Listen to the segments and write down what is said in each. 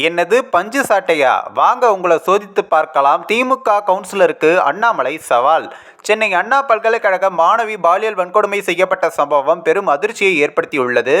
என்னது பஞ்சு சாட்டையா? வாங்க உங்களை சோதித்து பார்க்கலாம். திமுக கவுன்சிலருக்கு அண்ணாமலை சவால். சென்னை அண்ணா பல்கலைக்கழக மாணவி பாலியல் வன்கொடுமை செய்யப்பட்ட சம்பவம் பெரும் அதிர்ச்சியை ஏற்படுத்தியுள்ளது.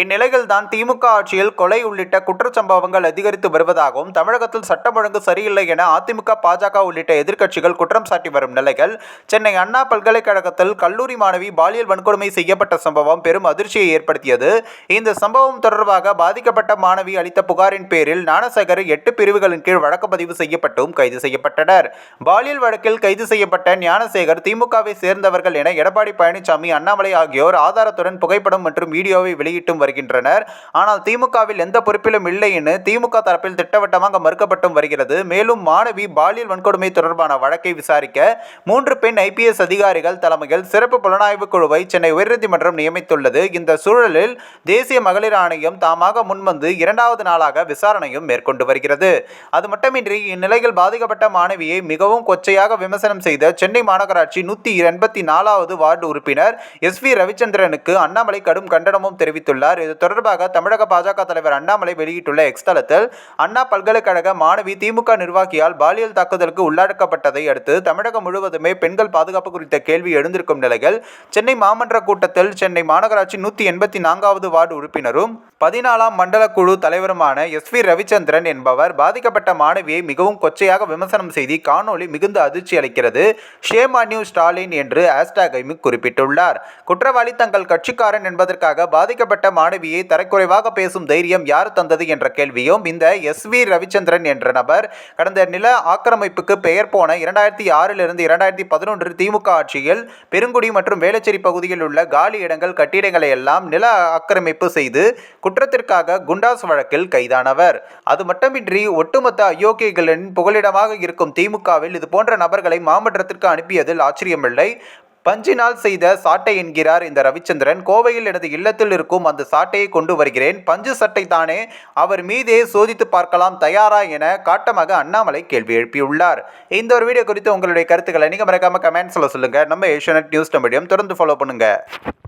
இந்நிலையில் தான் திமுக ஆட்சியில் கொலை உள்ளிட்ட குற்றச்சம்பவங்கள் அதிகரித்து வருவதாகவும் தமிழகத்தில் சட்டம் ஒழுங்கு சரியில்லை என அதிமுக பாஜக உள்ளிட்ட எதிர்க்கட்சிகள் குற்றம் சாட்டி வரும் நிலையில் சென்னை அண்ணா பல்கலைக்கழகத்தில் கல்லூரி மாணவி பாலியல் வன்கொடுமை செய்யப்பட்ட சம்பவம் பெரும் அதிர்ச்சியை ஏற்படுத்தியது. இந்த சம்பவம் தொடர்பாக பாதிக்கப்பட்ட மாணவி அளித்த புகாரின் பேரில் ஞானசேகர் எட்டு பிரிவுகளின் கீழ் வழக்கு பதிவு செய்யப்பட்டும் கைது செய்யப்பட்டனர். பாலியல் வழக்கில் கைது செய்யப்பட்ட ஞானசேகர் திமுகவை சேர்ந்தவர்கள் என எடப்பாடி பழனிசாமி அண்ணாமலை ஆகியோர் ஆதாரத்துடன் புகைப்படம் மற்றும் வீடியோவை வெளியிட்டும் வருகின்றனர். ஆனால் திமுகவில் எந்த பொறுப்பிலும் இல்லை என திமுக தரப்பில் திட்டவட்டமாக மறுக்கப்பட்டும் வருகிறது. மேலும் மாணவி பாலியல் வன்கொடுமை தொடர்பான வழக்கை விசாரிக்க மூன்று பெண் ஐபிஎஸ் அதிகாரிகள் தலைமையில் சிறப்பு புலனாய்வு குழுவை சென்னை உயர்நீதிமன்றம் நியமித்துள்ளது. இந்த சூழலில் தேசிய மகளிர் ஆணையம் தாமாக முன்வந்து இரண்டாவது நாளாக விசாரணையும் மேற்கொண்டு வருகிறது. அது மட்டுமின்றி இந்நிலையில் பாதிக்கப்பட்ட மாணவியை மிகவும் கொச்சையாக விமர்சனம் செய்த சென்னை மாநகராட்சி நூற்றி எண்பத்தி நாலாவது வார்டு உறுப்பினர். எஸ் வி ரவிச்சந்திரனுக்கு அண்ணாமலை கடும் கண்டனமும் தெரிவித்துள்ளார். இது தொடர்பாக தமிழக பாஜக தலைவர் அண்ணாமலை வெளியிட்டுள்ள எக்ஸ் தளத்தில் அண்ணா பல்கலைக்கழக மாணவி திமுக நிர்வாகியால் பாலியல் தாக்குதலுக்கு உள்ளடக்கப்பட்டதை அடுத்து தமிழகம் முழுவதுமே பெண்கள் பாதுகாப்பு குறித்த கேள்வி எழுந்திருக்கும் நிலையில் சென்னை மாமன்ற கூட்டத்தில் சென்னை மாநகராட்சி நூற்றி எண்பத்தி நான்காவது வார்டு உறுப்பினரும் பதினாலாம் மண்டல குழு தலைவருமான எஸ் வி ரவிச்சந்திரன் என்பவர் பாதிக்கப்பட்ட மாணவியை மிகவும் கொச்சையாக விமர்சனம் செய்தி காணொளி மிகுந்த அதிர்ச்சி அளிக்கிறது ஷேமா நியூ ஸ்டாலின் என்று ஹேஷ்டாகையும் குறிப்பிட்டுள்ளார். குற்றவாளி தங்கள் கட்சிக்காரன் என்பதற்காக பாதிக்கப்பட்ட மாணவியை தரக்குறைவாக பேசும் தைரியம் யார் தந்தது என்ற கேள்வியும் இந்த எஸ் வி ரவிச்சந்திரன் என்ற நபர் கடந்த நில ஆக்கிரமிப்புக்கு பெயர் போன இரண்டாயிரத்தி ஆறிலிருந்து இரண்டாயிரத்தி பதினொன்று திமுக ஆட்சியில் பெருங்குடி மற்றும் வேளச்சேரி பகுதியில் உள்ள காலி இடங்கள் கட்டிடங்களை எல்லாம் நில ஆக்கிரமிப்பு செய்து குற்றத்திற்காக குண்டாஸ் வழக்கில் கைதானவர். அது மட்டுமின்றி ஒட்டுமொத்த அயோக்கியர்களின் புகலிடமாக இருக்கும் திமுகவில் இது போன்ற நபர்களை மாமன்றத்திற்கு அனுப்பியது என்பதில் ஆச்சரியமில்லை. பஞ்சினால் செய்த சாட்டை என்கிறார் இந்த ரவிச்சந்திரன். கோவையில் எனது இல்லத்தில் இருக்கும் அந்த சாட்டையை கொண்டு வருகிறேன். பஞ்சு சட்டை தானே அவர் மீதே சோதித்து பார்க்கலாம் தயாரா என காட்டமாக அண்ணாமலை கேள்வி எழுப்பியுள்ளார். இந்த ஒரு வீடியோ குறித்து உங்களுடைய கருத்துக்களை நீங்கள் மறக்காமல் கமெண்ட்ஸில் சொல்லுங்கள் நம்ம ஏஷியநெட் நியூஸ் மீடியம் தொடர்ந்து ஃபாலோ பண்ணுங்கள்